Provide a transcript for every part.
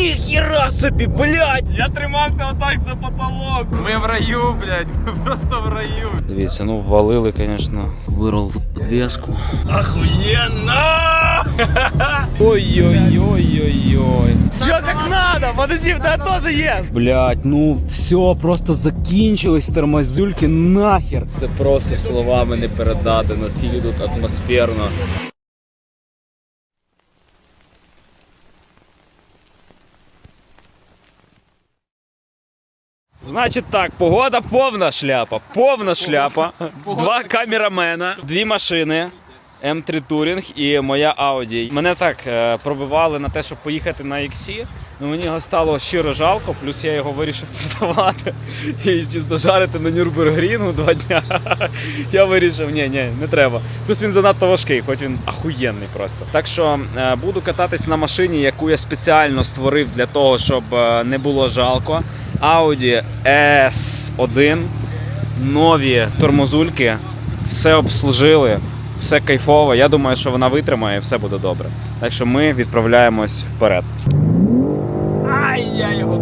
Ніхіра собі, блядь! Я тримався отак за потолок. Ми в раю, блядь, ми просто в раю. Дивіться, ну ввалили, звісно. Вирвав тут підвіску. Охуєнно! Ой-ой-ой-ой-ой. Все как надо, подожди, тебе теж є. Блять, ну все, просто закінчились тормозюльки нахер. Це просто словами не передати, наскільки тут атмосферно. Значить так, погода повна шляпа. Повна шляпа. Два камерамена, дві машини. М3 Touring і моя Audi. Мене так е, пробивали на те, щоб поїхати на XC. Ну мені його стало щиро жалко, плюс я його вирішив продавати і чисто жарити на Нюрбургрінгу два дня. Я вирішив, ні, ні, не треба. Плюс він занадто важкий, хоч він ахуєнний просто. Так що е, буду кататись на машині, яку я спеціально створив для того, щоб е, не було жалко. Audi S1, нові тормозульки, все обслужили, все кайфово. Я думаю, що вона витримає і все буде добре. Так що ми відправляємось вперед. Ай, я його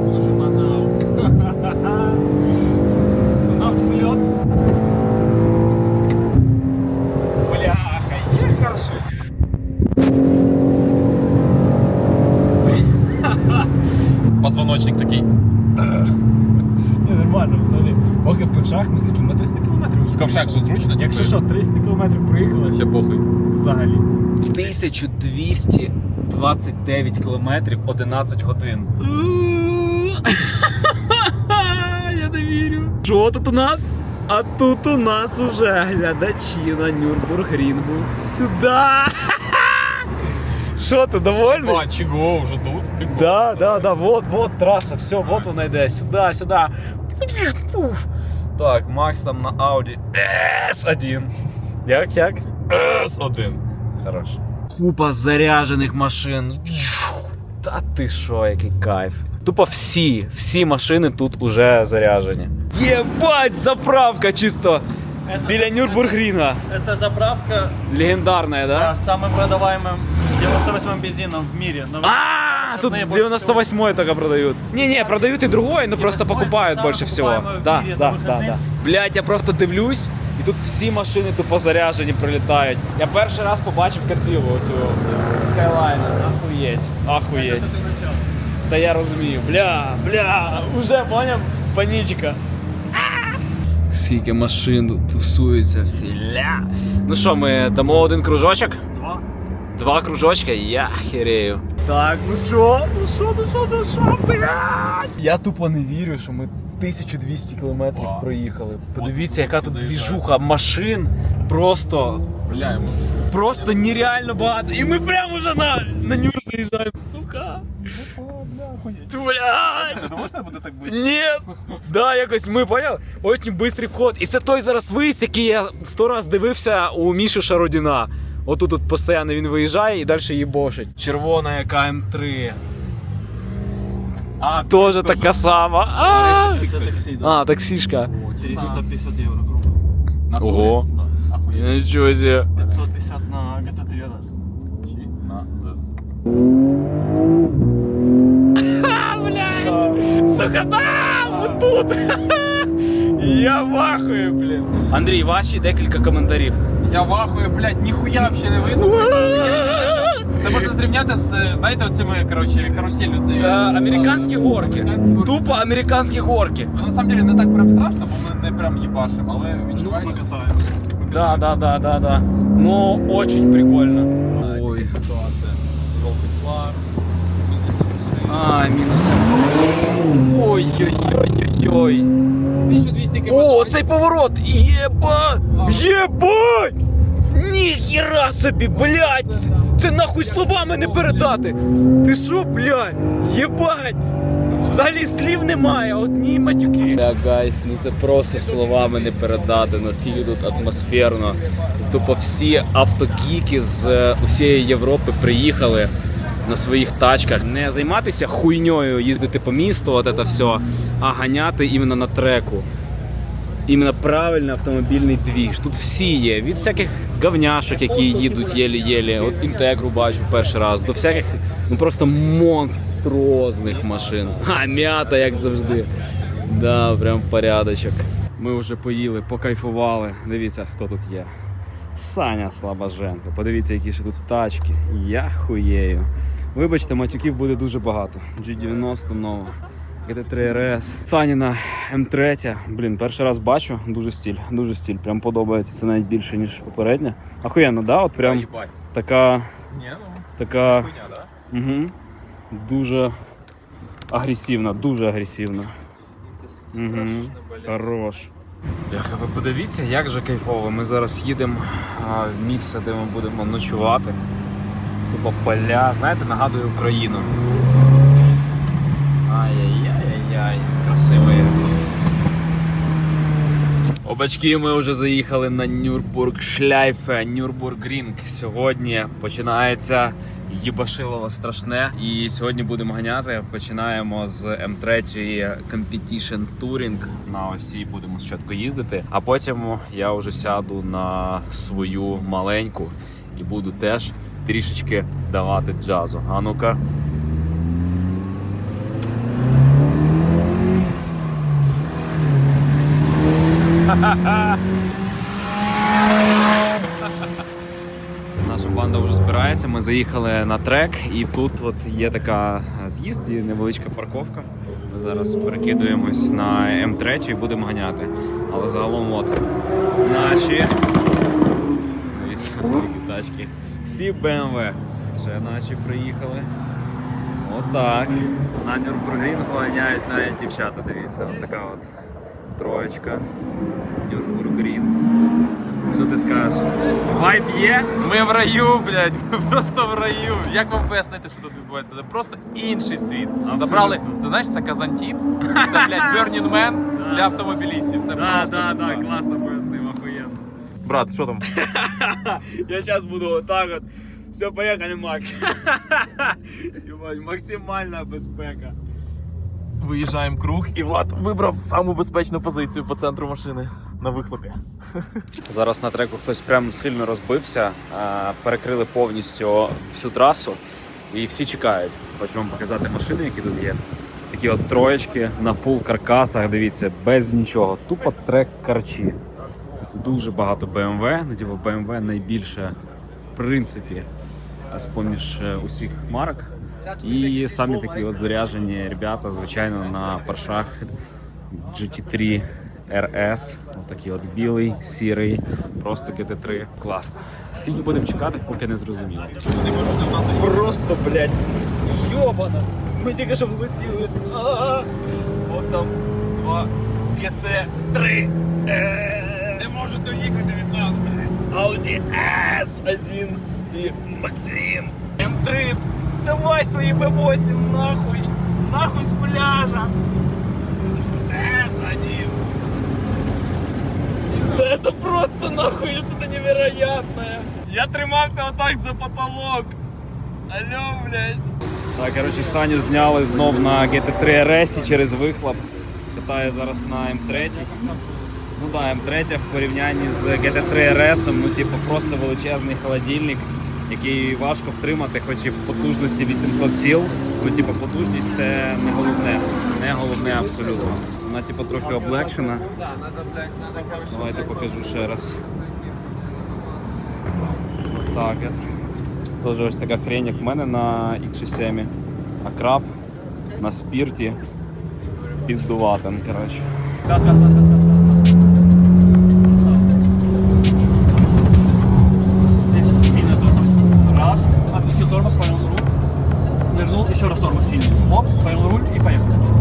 1229 кілометрів 11 годин. Я не вірю. Що тут у нас? А тут у нас уже глядачі на Нюрбургрінгу. Сюда! Що ти довольний? А, чого вже тут? Прикольно. Да, да, да, вот, вот трасса, все, вот вона йде, сюди, сюди. Так, Макс там на Audi S1. Як, як? С1. Хорош. Купа заряджених машин. Та ти що, який кайф. Тупо всі, всі машини тут уже заряджені. Єбать, заправка чисто біля Нюрбургріна. Это заправка Легендарна, да? да, с самым продаваемым 98-м бензином в мире. Но А, тут Наибольше всего. 98 только продают. Не-не, продают и другой, но просто 98-й покупают самый больше всего. покупаемый в Да, мире да, на да, выходных. да. Блять, я просто дивлюсь, і Тут всі машини тупо заряджені прилітають. Я перший раз побачив Кадзілу оцю Skyline. Ахуєть, ахуєть. Та я розумію, бля, бля, уже поняв, панічка. Скільки машин тут тусуються всі. Ля. Ну що, ми дамо один кружочок? Два. Два кружочка, я херею. Так, ну що? Ну що, ну що, ну що, блядь? Я тупо не вірю, що ми 1200 кілометрів Вау. проїхали. Подивіться, яка тут заїжджає. двіжуха машин. Просто, Бля, йому. просто нереально багато. І ми прямо вже на, на Нюр заїжджаємо, сука. Блядь. Думав, буде так бути? Ні, да, якось ми поняли. Очень бистрий вход. І це той зараз виїзд, який я сто раз дивився у Міші Шародіна. Отут от постійно він виїжджає і далі їбошить. Червона яка М3. А, Тоже така сама. А, Это такси, да. а таксішка. 350 евро круто. Ого. Охуєнно. Нічого себе. 550 на ГТ3 раз. Чи на ЗС. Сука, да, вот тут. Я вахую, блін. Андрій, ваші декілька коментарів. Я вахую, блядь, ніхуя взагалі не видно. Це можна зрівняти з, знаєте, оцими, коротше, каруселю. Це, Е, Американські горки. Американські горки. Тупо американські горки. Ну, на самом деле не так прям страшно, бо ми не прям їбашимо, але Ну, відчувається. Да, да, да, да, да. Но очень прикольно. Ой. Ситуація. Жовтий флаг. А, мінус. Ой-ой-ой-ой-ой. 1200 км. О, цей поворот! Єба! Єбать! Ніхіра собі, блядь! Це нахуй словами не передати! Ти що, блядь? Єбать! Взагалі слів немає, одні матюки. Так, гайс, ну це просто словами не передати, наскільки тут атмосферно. Тупо всі автогіки з е, усієї Європи приїхали на своїх тачках. Не займатися хуйньою, їздити по місту, от це все, а ганяти іменно на треку. Іменно правильний автомобільний двіж. Тут всі є. Від всяких говняшок, які їдуть єлі-єлі. От інтегру бачу перший раз, до всяких ну просто монстрозних машин. Ха, м'ята, як завжди. Да, прям порядочок. Ми вже поїли, покайфували. Дивіться, хто тут є. Саня Слабоженко. Подивіться, які ще тут тачки. Я хуєю. Вибачте, матюків буде дуже багато. G90 нова. GT3 RS. Саніна М3. Блін, перший раз бачу. Дуже стіль. Дуже стіль. Прям подобається. Це навіть більше, ніж попередня. Ахуєнно, да? От прям Їбать. така. Ні, ну, така. хуйня, да? Угу. Дуже агресивна, дуже агресивна. Угу. Хорош. Бляха, ви подивіться, як же кайфово. Ми зараз їдемо в місце, де ми будемо ночувати. Тупо поля, знаєте, нагадує Україну. Ай-яй-яй-яй, красиво. Обачки, ми вже заїхали на Нюрбург Шляйфе, Нюрбургрінг. Сьогодні починається їбашилово страшне. І сьогодні будемо ганяти. Починаємо з М3 Competition Touring. На осі будемо спочатку їздити, а потім я вже сяду на свою маленьку і буду теж трішечки давати джазу. А ну-ка. Наша банда вже збирається. Ми заїхали на трек, і тут от є така з'їзд і невеличка парковка. Ми зараз перекидуємось на М3 і будемо ганяти. Але загалом от наші дивіться, тачки. Всі BMW. Ще наші приїхали. Отак. На Нюрбургрінгу ганяють навіть дівчата, дивіться. От така от троєчка. Нюрбургрінг. Що ти скажеш? Вайб є? Ми в раю, блядь, ми просто в раю. Як вам пояснити, що тут відбувається? Це просто інший світ. Абсолютно. Забрали, це знаєш, це Казантіп, це, блядь, Burning Man для автомобілістів. Це Да, просто да, пизда. да, класно пояснив, охуєнно. Брат, що там? Я зараз буду отак от. Все, поїхали, Макс. Єбать, максимальна безпека. Виїжджаємо круг, і Влад вибрав саму безпечну позицію по центру машини на вихлопі. Зараз на треку хтось прям сильно розбився, перекрили повністю всю трасу і всі чекають. Хочу вам показати машини, які тут є. Такі от троєчки на фул каркасах, дивіться, без нічого. Тупо трек карчі. Дуже багато BMW. Типу, BMW найбільше, в принципі, з поміж е, усіх марок. І самі такі от заряджені ребята, звичайно, на паршах GT3 RS. Отакий от білий, сірий, просто GT3. Класно. Скільки будемо чекати, поки не зрозуміло. Просто, блядь, йобана. Ми тільки що взлетіли. От там два GT3. Не можуть доїхати від нас, блядь. Audi S1 і Максим. М3. Давай свої B8 нахуй. Нахуй з пляжа. S1. Да это просто нахуй что-то невероятное. Я тримався отак за потолок. Алло, блядь. Так, коротше, Саню зняли знов на GT3 RS через вихлоп. Катає зараз на М3. Ну да, М3 в порівнянні з GT3 RS, ну типу просто величезний холодильник, Який важко втримати, хоч і потужності 800 сіл. Ну, типу, потужність це не головне. Не головне абсолютно. Вона типу трохи облегшена. Давайте покажу ще раз. Так. Тоже ось така хрень, як в мене на X67. А краб на спірті піздуватен, коротше. Еще раз. Оп, повернул руль и поехали.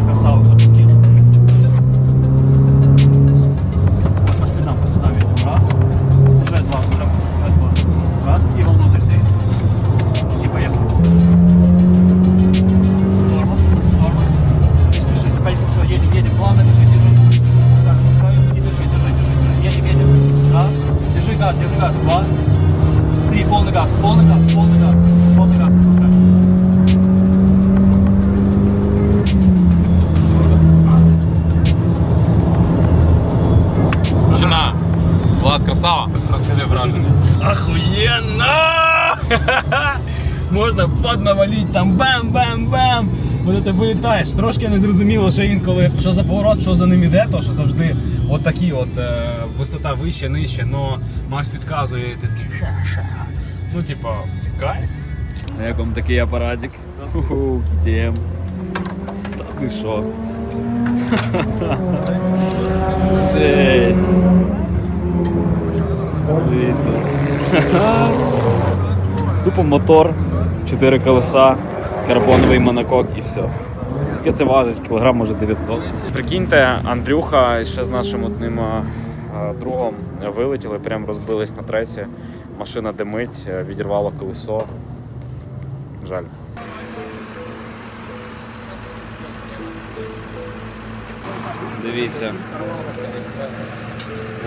Можна поднаваліть там бам-бам-бам. Коли ти вилітаєш, трошки не зрозуміло, що інколи що за поворот, що за ним іде, то що завжди от такі от е, висота вище, нижче, но Макс підказує і ти такий ша-ша. Ну, типа, кайф. Як вам такий апаратик? Ху-ху, тем. Та ти що? Жесть. Тупо мотор, 4 колеса, карбоновий монокок і все. Скільки це важить? Кілограм може 900. Прикиньте, Андрюха ще з нашим одним другом вилетіли, прям розбились на тресі. Машина димить, е, відірвало колесо. Жаль. Дивіться.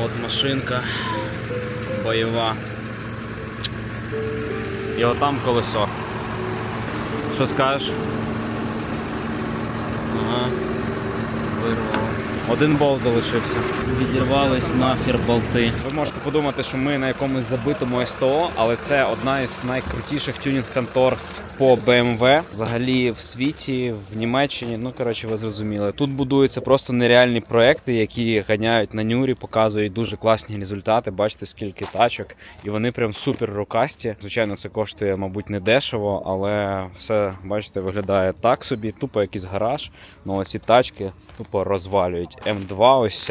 От машинка бойова. І отам колесо. Що скажеш? Ага. Вирвало. Один болт залишився. Відірвались нахер болти. Ви можете подумати, що ми на якомусь забитому СТО, але це одна із найкрутіших тюнінг-контор по BMW. Взагалі в світі, в Німеччині. Ну коротше, ви зрозуміли. Тут будуються просто нереальні проекти, які ганяють на нюрі, показують дуже класні результати. Бачите, скільки тачок, і вони прям супер рукасті. Звичайно, це коштує, мабуть, не дешево, але все, бачите, виглядає так собі. Тупо якийсь гараж. Ну оці тачки тупо розвалюють. М2 ось.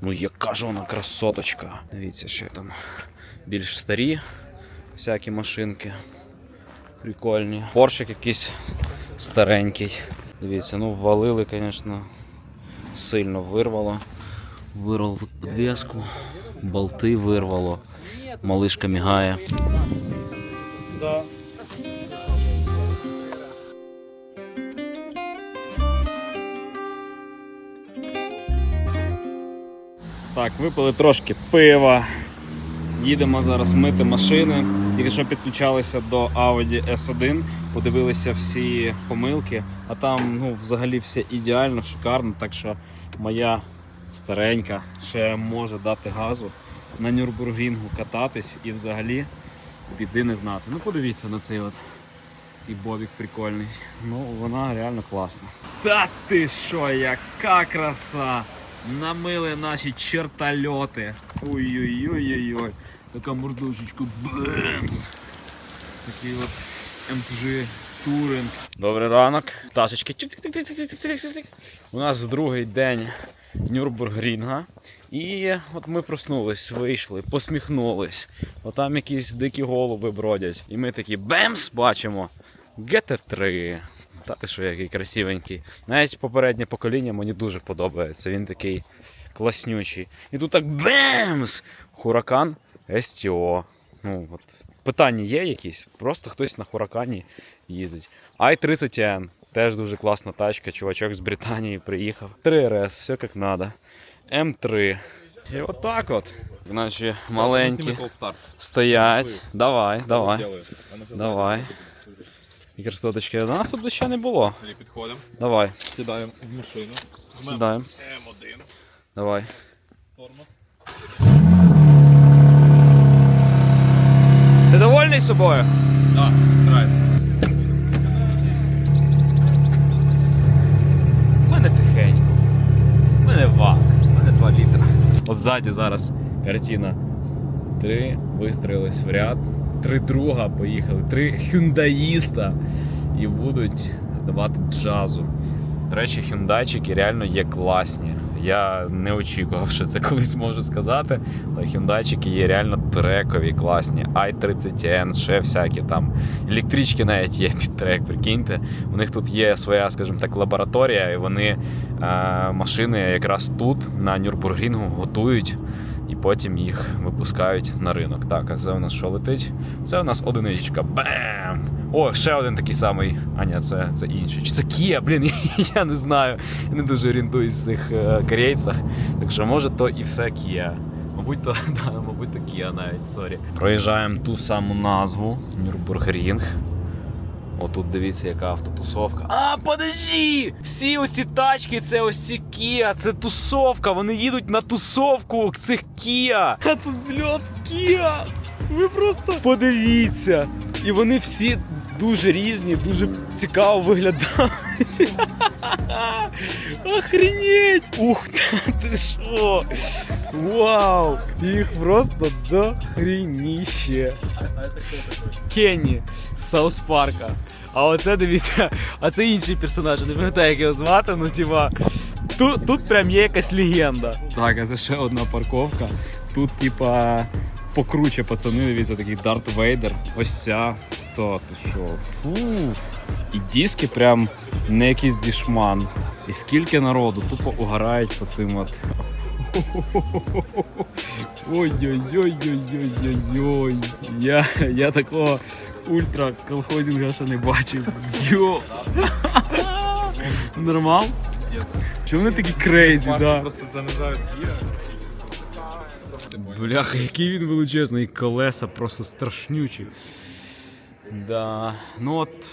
Ну яка ж вона красоточка. Дивіться, ще там більш старі всякі машинки. Прикольні. Поршик якийсь старенький. Дивіться, ну ввалили, звісно, сильно вирвало. Вирвало тут підвіску, болти вирвало, малишка мігає. Так, випили трошки пива. Їдемо зараз мити машини. Тільки що підключалися до Audi S1, подивилися всі помилки, а там ну, взагалі все ідеально, шикарно. Так що моя старенька ще може дати газу на Нюрбургінгу кататись і взагалі біди не знати. Ну подивіться на цей от і бобік прикольний. Ну, вона реально класна. Та ти що, яка краса! Намили наші чертольоти. Ой-ой-ой-ой-ой. Така мордушечка. Бемс. Такий от MG Touring. Добрий ранок. Ташечки. У нас другий день Нюрбургрінга. І от ми проснулись, вийшли, посміхнулись. Отам якісь дикі голуби бродять. І ми такі бемс бачимо. GT3. Та ти що, який красивенький. Навіть попереднє покоління мені дуже подобається. Він такий класнючий. І тут так бемс! Хуракан СТО. Ну, от, питання є якісь? Просто хтось на Хуракані їздить. i30N. Теж дуже класна тачка. Чувачок з Британії приїхав. 3RS, все як треба. М3. І отак от. Наші маленькі стоять. Давай, давай. Давай. І красоточки. До нас тут ще не було. Підходимо, Давай, сідаємо в машину. сідаємо. М1. Давай. Тормоз. Ти довольний собою? Так, нравится. У мене тихенько. У мене вак. У мене 2 літра. От ззаді зараз картина. Три вистроїлись в ряд. Три друга поїхали, три хюндаїста і будуть давати джазу. До речі, хюндайчики реально є класні. Я не очікував, що це колись можу сказати. Але хюндайчики є реально трекові, класні. i30N, ще всякі там. Електрички навіть є під трек, прикиньте. У них тут є своя, скажімо так, лабораторія, і вони е, машини якраз тут, на Нюрбургрінгу, готують і потім їх випускають на ринок. Так, а це у нас що летить? Це у нас одиничка. Бем! О, ще один такий самий. А ні, це, це інший. Чи це Kia? Блін, я не знаю. Я не дуже орієнтуюсь в цих е, корейцях. Так що може то і все Kia. Мабуть, то, да, мабуть, то Kia навіть, сорі. Проїжджаємо ту саму назву Нюрбургрінг. Отут дивіться, яка автотусовка. А, подожди! Всі оці тачки, це ось Kia, це тусовка. Вони їдуть на тусовку цих Kia. А тут зльот Kia. Ви просто подивіться. І вони всі дуже різні, дуже цікаво виглядають. Охренеть! Ух ти, що? Вау! Їх просто дохрініще. Кенні з Саус Парка. А оце дивіться, а це інший персонаж, не пам'ятаю, як його звати, ну типа. Тут, тут прям є якась легенда. Так, а це ще одна парковка. Тут, типа, покруче пацани, дивіться, такий Дарт Вейдер. Ось ця. То ти що? Фу. І диски прям не якийсь дішман. І скільки народу тупо угорають по цим от. Ой-ой-ой-ой-ой-ой-ой. Я, я такого ультра колхозінга ще не бачив. Йо. Нормал? Чому вони такі крейзі, да? Просто занижають. Бляха, який він величезний, колеса просто страшнючі. Да. Ну от.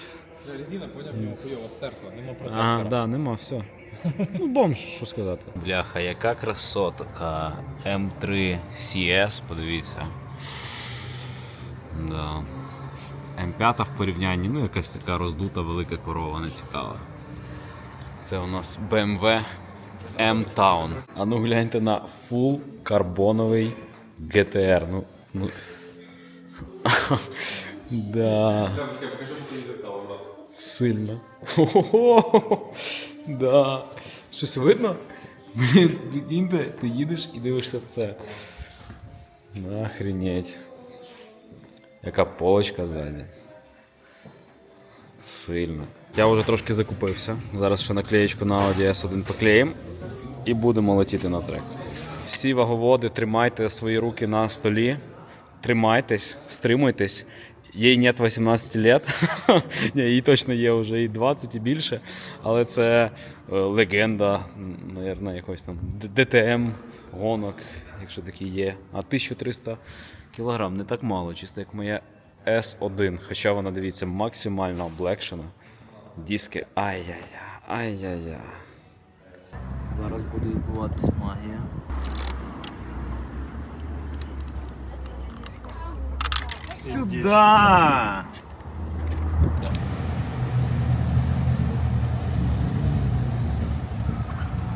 Резина, поняв, в нього хуйово стерта, нема А, да, нема, все. Ну, бомж, що сказати. Бляха, яка красотка. М3 CS, подивіться. Да. М5 в порівнянні, ну якась така роздута велика корова, не цікава. Це у нас BMW M-Town. А ну гляньте на full карбоновий GTR. Ну, ну. Да. Сильно. Хо-хо-хо. Да. Щось видно? Блін, прикиньте, ти їдеш і дивишся в це. Охренеть. Яка полочка ззаді. Сильно. Я вже трошки закупився. Зараз ще наклеєчку на Audi S1 поклеїм і будемо летіти на трек. Всі ваговоди, тримайте свої руки на столі, тримайтесь, стримуйтесь. Їй нет 18 лет. Їй точно є вже і 20 і більше. Але це е, легенда, мабуть, якось там ДТМ гонок, якщо такі є. А 1300 кілограм не так мало, чисто як моя S1. Хоча вона, дивіться, максимально облегшена. Диски. Ай-яй-яй, ай-яй-яй. Зараз буде відбуватись магія. Сюда!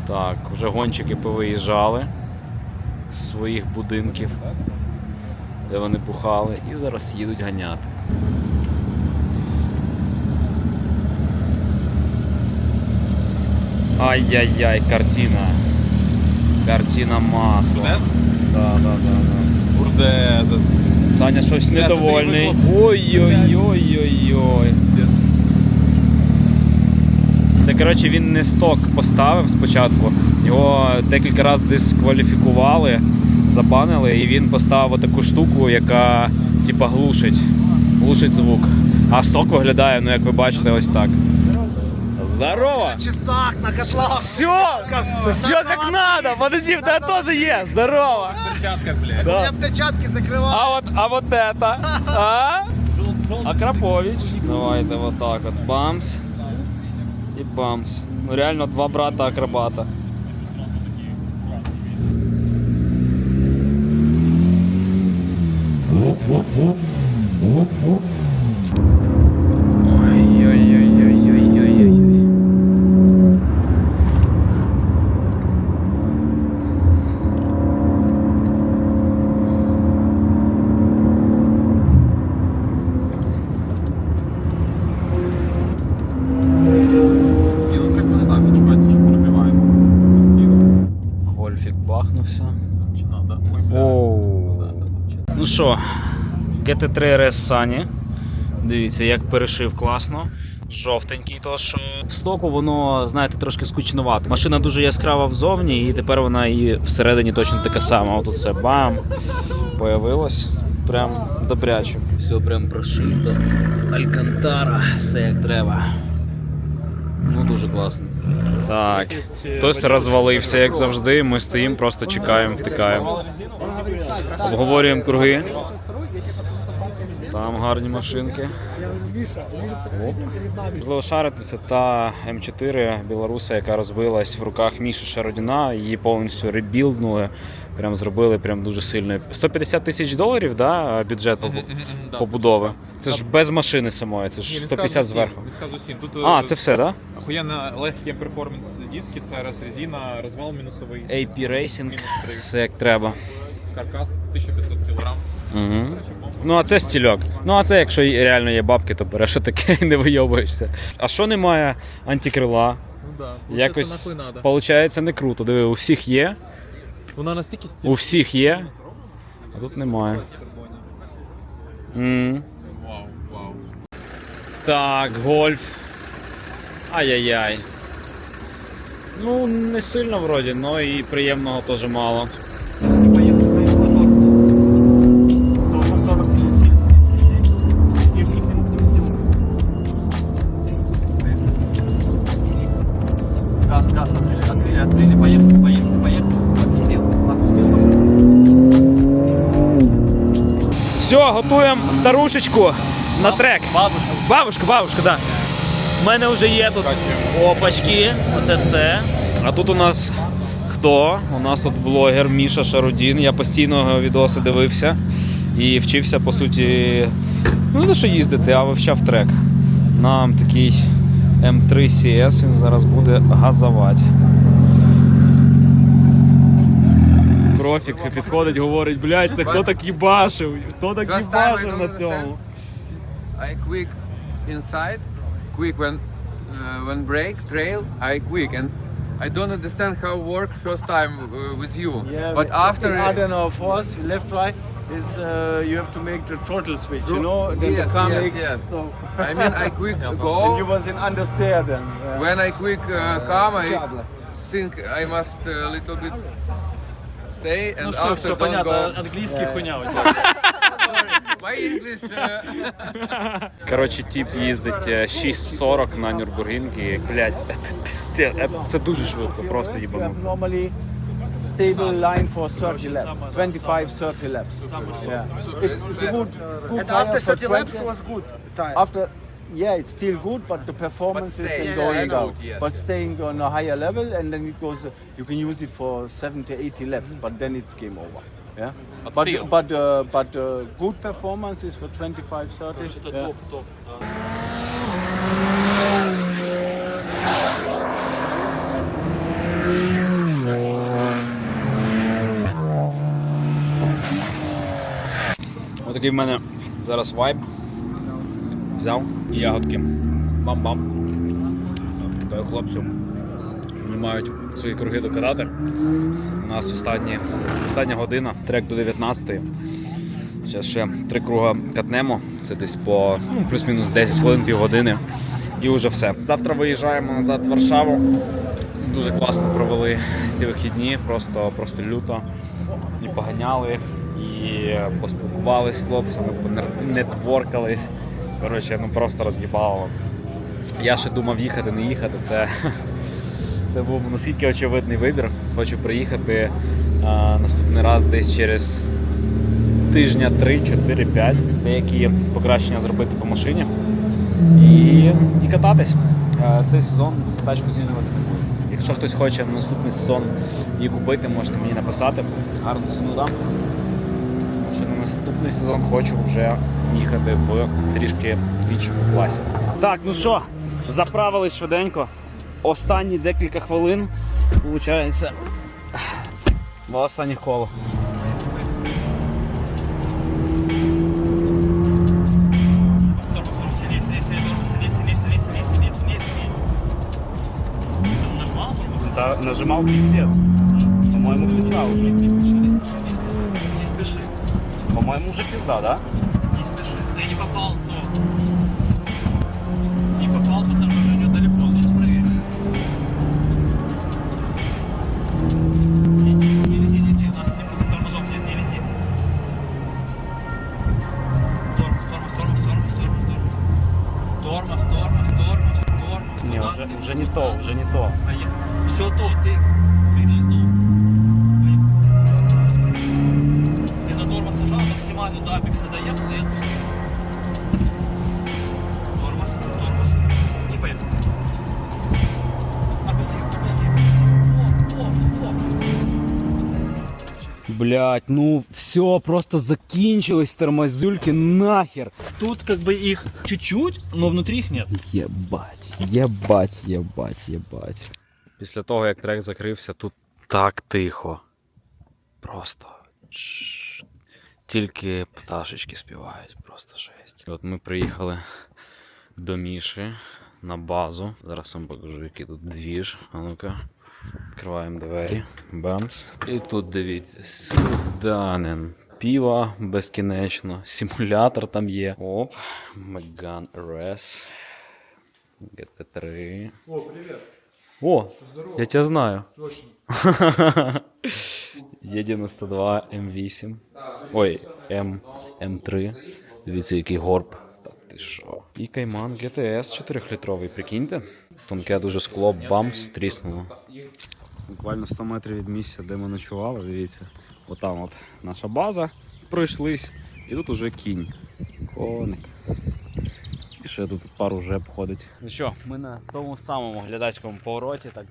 Так, вже гонщики повиїжджали з своїх будинків, де вони бухали, і зараз їдуть ганяти. Ай-яй-яй, картина. Картина масла. Да, да, да, да. Бурде, Саня щось недовольний. Ой-ой-ой-ой-ой. Це, коротше, він не сток поставив спочатку. Його декілька разів дискваліфікували, забанили, і він поставив таку штуку, яка типа глушить. Глушить звук. А сток виглядає, ну як ви бачите, ось так. Здорово! часах на котлах. Все! Все как надо! Подожди, в тебя тоже есть! Здорово! перчатках, блядь. Да. Я перчатки закрывал. А вот, а вот это? А? Акрапович. Давайте вот так вот. Бамс. И бамс. Ну реально два брата акробата. Ой-ой-ой-ой-ой-ой-ой. Оу. Ну що, GT3 RS Sunny. Дивіться, як перешив класно. Жовтенький, то що в стоку воно, знаєте, трошки скучновато. Машина дуже яскрава взовні, і тепер вона і всередині точно така сама. Отут все бам! Появилось. Прям добряче. Все прям прошито. Алькантара, все як треба. Ну дуже класно. Так, хтось розвалився, як завжди. Ми стоїмо, просто чекаємо, втикаємо. Обговорюємо круги. Там гарні машинки. Можливо, шарити це та М4 білоруса, яка розбилась в руках Міші Шародіна. Її повністю ребілднули. Прям зробили прям дуже сильно. 150 тисяч доларів, да, бюджет побудови. Це ж без машини самої, це ж 150 зверху. Він сказав 7. Тут А, це все, так? охуєнно легкі перформанс диски, це раз резина, розвал мінусовий. AP Racing. Все як треба. Каркас 1500 кг. Угу. Ну, а це стільок. Ну, а це якщо реально є бабки, то береш таке і не вийобуєшся. А що немає антикрила? Ну да. Якось получається не круто. Диви, у всіх є, Вона настільки у всіх є, а тут немає. Вау, вау. Так, гольф. Ай-яй-яй. Ну, не сильно вроді, але і приємного теж мало. Готуємо старушечку на трек. Бабушка. Бабушка, бабушка, да. У мене вже є тут опачки, оце все. А тут у нас хто? У нас тут блогер Міша Шарудін. Я постійно його відоси дивився і вчився, по суті, ну не те, що їздити, а вивчав трек. Нам такий М3 CS, він зараз буде газувати. Профік підходить, говорить, блядь, це хто так їбашив? Хто так First time I їбашив don't на understand. цьому? I quick inside, quick when uh, when brake trail, I quick and I don't understand how it works first time uh, with you. but after I don't know, force, left, right, is uh, you have to make the throttle switch, you Ro- know, then yes, the car yes, makes, yes. so, I mean I quick and you go. was in understeer then. uh, When I quick uh, come, I think I must a little bit stay and Ну все, after все don't понятно, go. английский хуйня у тебя. My English. Uh, Коротше, тип їздить е, 6.40 на Нюрбургінгі. Блять, це пізде- е, це дуже швидко, просто we have їбануться. normally stable line for 30 laps, 25-30 laps. Yeah. It's, it's a good, good And tire after for 30 laps 20. was good time. After, yeah, it's still good, but the performance But is stay- then yeah, going yeah, down. good, yes. But staying on a higher level, and then it goes. You can use it for 70, 80 laps, but then it's game over. Yeah. But But still. but uh, but uh, good performance is for 25, 30. yeah. Отакий в мене зараз вайб. Взяв і ягодки. Бам-бам. Кажу хлопцю. Вони мають свої круги докидати. У нас останні, остання година, трек до 19-ї. Зараз ще три круга катнемо. Це десь по ну, плюс-мінус 10 хвилин, півгодини. І вже все. Завтра виїжджаємо назад в Варшаву. Дуже класно провели ці вихідні, просто, просто люто. І поганяли, і поспілкувалися з хлопцями, нетворкались. Коротше, ну просто роз'їбало. Я ще думав їхати, не їхати. Це, це був наскільки очевидний вибір. Хочу приїхати а, наступний раз десь через тижня 3-4-5. Деякі покращення зробити по машині і, і кататись. Е, Цей сезон тачку змінювати не буду. Якщо хтось хоче на наступний сезон її купити, можете мені написати. Гарну ціну дам. Ще на наступний сезон хочу вже їхати в трішки іншому класі. Так, ну що, заправились швиденько. Останні декілька хвилин, виходить, два останніх коло. Стоп, стоп, сильнее, сильнее, сильнее, По-моєму, вже пізда, да? не спеши. Ты не попал, но... Не попал по торможению далеко, сейчас проверим. Не, не, не лети, не лети, у нас не будет тормозов, нет, не лети. Тормоз, тормоз, тормоз, тормоз, тормоз, тормоз. Тормоз, тормоз, тормоз, тормоз. Ні, Куда вже, ты? вже не то, вже не то. Поехали. Все то, ты команду до Апекса доехал, и отпустили. Тормоз, тормоз. Не поехал. Отпусти, отпусти. Оп, оп, оп. Блять, ну все, просто закинчилось тормозюльки нахер. Тут как бы их чуть-чуть, но внутри их нет. Ебать, ебать, ебать, ебать. Після того, як трек закрився, тут так тихо. Просто. Чш. Тільки пташечки співають, просто жесть. От ми приїхали до Міші на базу. Зараз вам покажу, який тут двіж. А ну-ка. Відкриваємо двері. Бамс. І тут дивіться, суданин. Піва безкінечно, симулятор там є. Оп, Megane RS. GT3. О, привет. О, Здорово. я тебя знаю. Точно. Е92 М8. Ой, М, М3. Дивіться, який горб. Та ти що? І Кайман GTS 4-літровий, прикиньте. Тонке дуже скло, бамс, тріснуло. Буквально 100 метрів від місця, де ми ночували, дивіться. Отам от наша база. Пройшлись. І тут уже кінь. Коник. Ще тут пару жеб ходить. Ну що, ми на тому самому глядацькому повороті так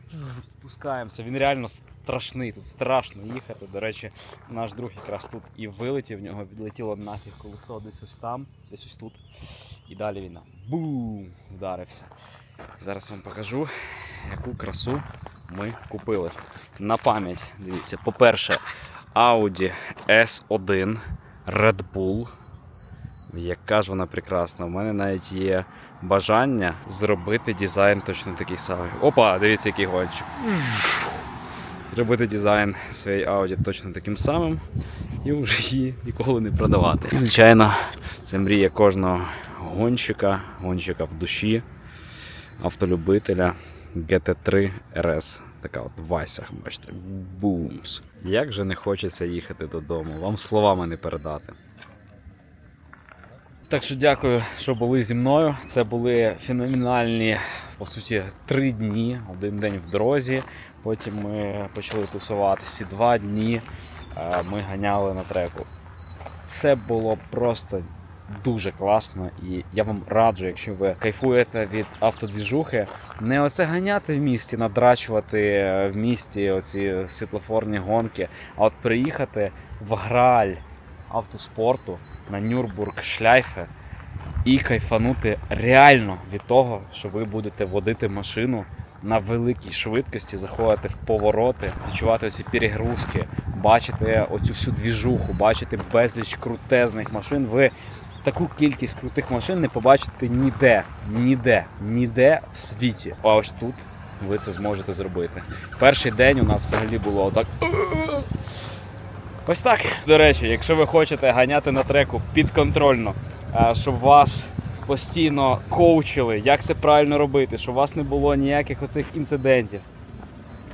спускаємося. Він реально страшний, тут страшно їхати. До речі, наш друг якраз тут і вилетів, в нього відлетіло нафіг колесо десь ось там, десь ось тут. І далі він бум вдарився. Зараз вам покажу, яку красу ми купили. На пам'ять, дивіться, по-перше, Audi S1 Red Bull. Яка ж вона прекрасна. У мене навіть є бажання зробити дизайн точно такий самий. Опа, дивіться, який гонщик. Зробити дизайн своєї Audi точно таким самим і вже її ніколи не продавати. І, звичайно, це мрія кожного гонщика, гонщика в душі, автолюбителя GT3 RS. Така от вайсах, бачите, бумс. Як же не хочеться їхати додому, вам словами не передати. Так що дякую, що були зі мною. Це були феноменальні, по суті, три дні, один день в дорозі. Потім ми почали тусуватися. Два дні е, ми ганяли на треку. Це було просто дуже класно, і я вам раджу, якщо ви кайфуєте від автодвіжухи, не оце ганяти в місті, надрачувати е, в місті оці світлофорні гонки, а от приїхати в граль автоспорту на Нюрбург Шляйфе і кайфанути реально від того, що ви будете водити машину на великій швидкості, заходити в повороти, відчувати оці перегрузки, бачити оцю всю двіжуху, бачити безліч крутезних машин. Ви таку кількість крутих машин не побачите ніде, ніде, ніде в світі. А ось тут ви це зможете зробити. Перший день у нас взагалі було отак. Ось так. До речі, якщо ви хочете ганяти на треку підконтрольно, щоб вас постійно коучили, як це правильно робити, щоб у вас не було ніяких оцих інцидентів.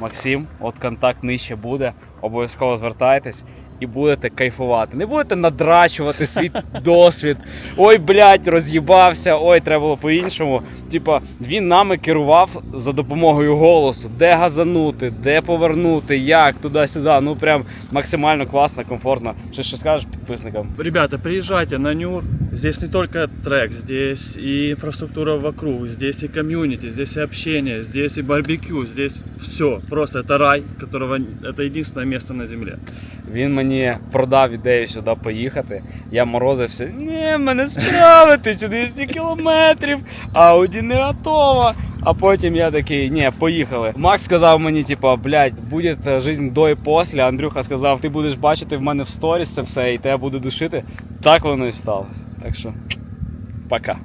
Максим, от контакт нижче буде. Обов'язково звертайтесь і будете кайфувати. Не будете надрачувати свій досвід. Ой, блядь, роз'їбався, ой, треба було по-іншому. Типа, він нами керував за допомогою голосу, де газанути, де повернути, як, туди-сюди. Ну прям максимально класно, комфортно. Що ще скажеш підписникам? Ребята, приезжайте на Нюр. Здесь не только трек, здесь и инфраструктура вокруг, здесь и комьюнити, здесь и общение, здесь и барбекю, здесь все. Просто это рай, которого это единственное место на земле. Він мені продав ідею сюди поїхати. Я морозився. Ні, мене справити, що 200 кілометрів, Ауді не готова. А потім я такий, ні, поїхали. Макс сказав мені, типа, блядь, буде життя до і після. Андрюха сказав, ти будеш бачити в мене в сторіс це все, і тебе буду душити. Так воно і сталося. Так що, пока.